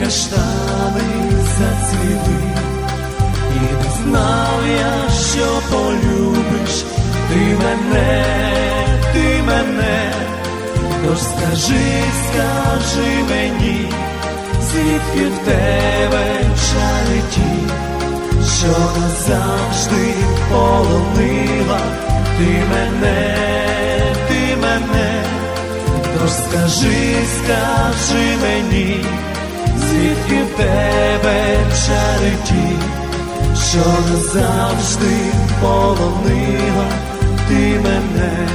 каштани зацвіли, і не знав я, що полюбиш. Ти мене, ти мене, тож скажи, скажи мені, звідки в тебе чари що назавжди полонила. Ти мене, ти мене, тож скажи, скажи мені, звідки в тебе чари ті, що назавжди полонила ти мене.